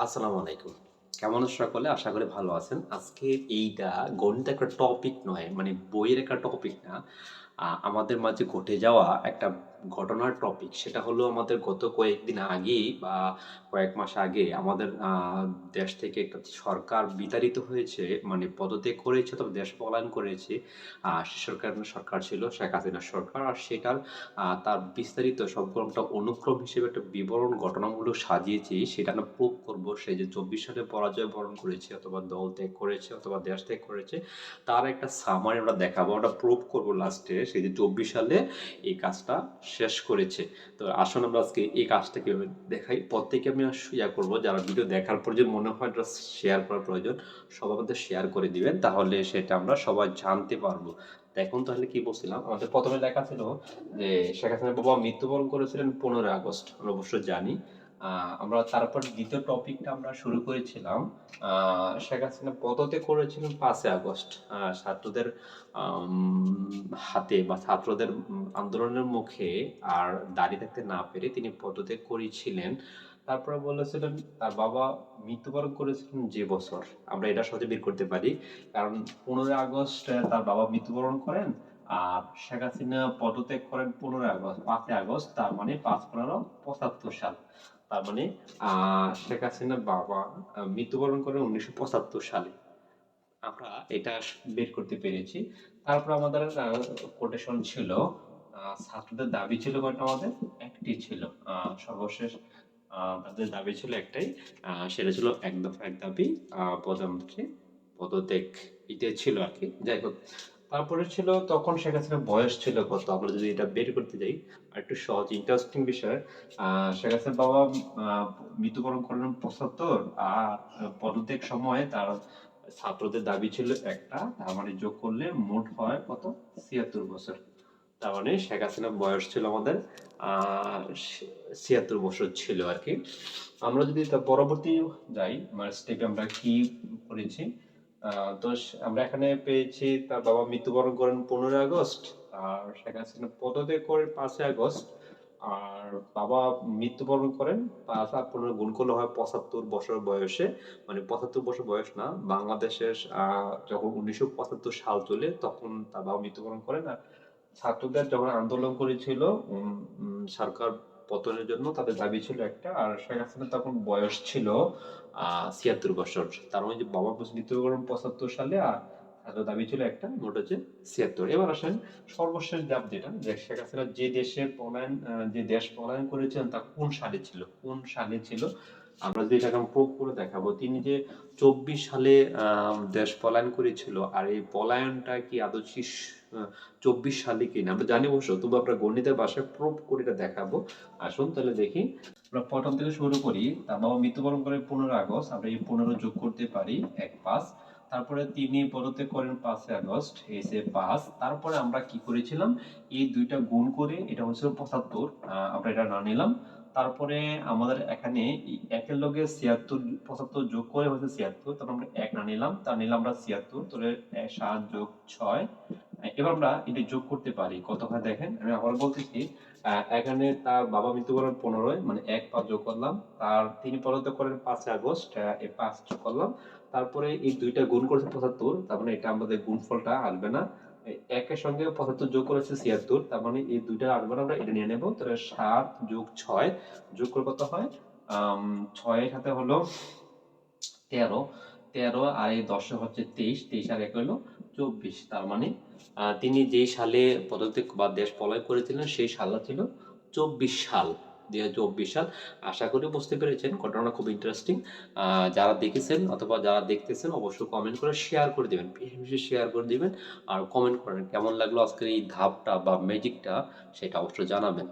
আসসালামু আলাইকুম। কেমন সকলে? আশা করি ভালো আছেন। আজকে এইটা গণিত একটা টপিক নয় মানে বইয়ের একটা টপিক না। আমাদের মাঝে ঘটে যাওয়া একটা ঘটনার টপিক সেটা হলো আমাদের গত কয়েকদিন আগেই বা কয়েক মাস আগে আমাদের দেশ থেকে একটা সরকার বিতাড়িত হয়েছে মানে পদত্যাগ করেছে তবে দেশ পলায়ন করেছে। সে সরকার সরকার ছিল শেখ হাসিনার সরকার আর সেটার তার বিস্তারিত সম্পূর্ণটা অনুক্রম হিসেবে একটা বিবরণ ঘটনামূলক সাজিয়েছি, সেটা আমরা প্রুভ করব সে যে চব্বিশ সালে পরাজয় বরণ করেছে অথবা দল ত্যাগ করেছে অথবা দেশ ত্যাগ করেছে, তার একটা সামারি আমরা দেখাবো, আমরা প্রুভ করব লাস্টে সে যে চব্বিশ সালে এই কাজটা শেষ করেছে। তো আসুন আমরা আজকে এই কাজটা কীভাবে দেখাই। প্রত্যেকে আমি ইয়া করব, যারা ভিডিও দেখার পর যে মনে হয় শেয়ার করার প্রয়োজন সবার মধ্যে শেয়ার করে দিবেন, তাহলে সেটা আমরা সবাই জানতে পারব। দেখুন তাহলে কি বলছিলাম, আমাদের প্রথমে লেখা ছিল যে শেখ হাসিনা বাবা মৃত্যুবরণ করেছিলেন পনেরোই আগস্ট, আমরা অবশ্যই জানি। আমরা তারপর দ্বিতীয় টপিকটা আমরা শুরু করেছিলাম। শেখ হাসিনা পদত্যাগ করেছিলেন পাঁচই আগস্ট। ছাত্রদের হাতে বা ছাত্রদের আন্দোলনের মুখে আর দাঁড়িয়ে থাকতে না পেরে তিনি পদত্যাগ করেছিলেন। তারপরে বলেছিলেন, তার বাবা মৃত্যুবরণ করেছিলেন যে বছর? আমরা এটা সহজে বের করতে পারি। কারণ পনেরোই আগস্ট তার বাবা মৃত্যুবরণ করেন আর শেখ হাসিনা পদত্যাগ করেন পনেরোই আগস্ট, পাঁচই আগস্ট, তার মানে পাঁচ পনেরো পঁচাত্তর সাল। তার মানে শেখ হাসিনার বাবা মৃত্যুবরণ করেন উনিশশো পঁচাত্তর সালে। আমরা এটা বের করতে পেরেছি। তারপর আমাদের কোটেশন ছিল ছাত্রদের দাবি ছিল কয়টা আমাদের? একটি ছিল। সর্বশেষ তাদের দাবি ছিল একটাই। সেটা ছিল এক দফা এক দাবি প্রধানমন্ত্রী পদত্যাগ এটা ছিল আর কি। যাই হোক, তারপরে ছিল, তখন শেখ হাসিনার বয়স ছিল কত? আমরা যদি এটা বের করতে যাই, আর একটু সহজ ইন্টারেস্টিং বিষয় শেখ হাসিনার বাবা মৃত্যুবরণ করলেন পঁচাত্তর, আর পদত্যাগ সময় তার ছাত্রদের দাবি ছিল একটা, তার মানে যোগ করলে মোট হয় কত? ছিয়াত্তর বছর। তার মানে শেখ হাসিনার বয়স ছিল আমাদের ছিয়াত্তর বছর ছিল আর কি। আমরা যদি পরবর্তী যাই মানে স্টেপে আমরা কি করেছি? তো আমরা এখানে পেয়েছি তার বাবা মৃত্যুবরণ করেন পনেরোই আগস্ট, আর শেখ হাসিনা পদত্যাগ করেন পাঁচই আগস্ট। আর বাবা মৃত্যুবরণ করেন। পাঁচ পনেরো গুণ করলে হয় পঁচাত্তর বছর বয়সে। মানে পঁচাত্তর বছর বয়স না, বাংলাদেশের যখন উনিশশো পঁচাত্তর সাল চলে তখন তার বাবা মৃত্যুবরণ করেন। আর ছাত্রদের যখন আন্দোলন করেছিল সরকার পতনের জন্য তাদের দাবি ছিল একটা। আর শেখ হাসিনা তখন বয়স ছিল ছিয়াত্তর বছর। তার মানে বাবা মৃত্যুবরণ পঁচাত্তর সালে আর তাদের দাবি ছিল একটা, মোট হচ্ছে ছিয়াত্তর। এবার আসেন সর্বশেষ দাব যেটা, যে শেখ হাসিনা যে দেশে পলায়ন যে দেশ পলায়ন করেছেন তা কোন সালে ছিল? কোন সালে ছিল? আমরা যদি এটাকে প্রুভ করে দেখাবো, তিনি যে চব্বিশ সালে দেশ পলায়ন করেছিল, আর এই পলায়নটা কি আদৌ চব্বিশ সালে কিনা আমরা জানি অবশ্য, তবু আমরা গণিতের ভাষায় প্রুভ করে এটা দেখাবো। আসুন তাহলে দেখি। আমরা প্রথম থেকে শুরু করি, তার বাবা মৃত্যুবরণ করে পনেরো আগস্ট, আমরা এই পনেরো যোগ করতে পারি এক পাঁচ। তারপরে তিনি পদত্যাগ করেন পাঁচই আগস্ট এসে পাঁচ। তারপরে আমরা কি করেছিলাম? এই দুইটা গুণ করে, এটা হচ্ছিল পঁচাত্তর আমরা এটা না নিলাম। তারপরে আমাদের এখানে একের লগে ছিয়াত্তর, পঁচাত্তর যোগ করে হচ্ছে ছিয়াত্তর, তারপর আমরা এক না নিলাম, তা নিলাম আমরা ছিয়াত্তর, তাহলে সাত যোগ ছয় এবার আমরা এটা যোগ করতে পারি। কত হয় দেখেন? আমি আবার বলতেছি এখানে তার বাবা মৃত্যুবরণ পনেরোই মানে এক পাঁচ যোগ করলাম। তার তিনি পদত্যাগ করেন পাঁচই আগস্ট এই পাঁচ যোগ করলাম। তারপরে এই দুইটা গুণ করেছে পঁচাত্তর, তার মানে এটা আমাদের গুণফলটা আসবে না। একের সঙ্গে পঁচাত্তর যোগ করেছে ছিয়াত্তর, তার মানে এই দুইটা আসবে না, আমরা এটা নিয়ে নেব। তাহলে সাত যোগ ছয়, যোগ করে কত হয়? ছয়ের সাথে হলো তেরো। তেরো আর এই দশে হচ্ছে তেইশ তেইশ আর এক হলো চব্বিশ। তার মানে তিনি যেই সালে পদত্যাগ বা দেশ পলায়ন করেছিলেন, সেই সালটা ছিল চব্বিশ সাল দুই হাজার চব্বিশ সাল। আশা করি বুঝতে পেরেছেন, ঘটনাটা খুব ইন্টারেস্টিং যারা দেখেছেন অথবা যারা দেখতেছেন, অবশ্যই কমেন্ট করে শেয়ার করে দেবেন, বেশি বেশি শেয়ার করে দিবেন। আর কমেন্ট করেন, কেমন লাগল আজকের এই ধাপটা বা ম্যাজিকটা সেটা অবশ্যই জানাবেন।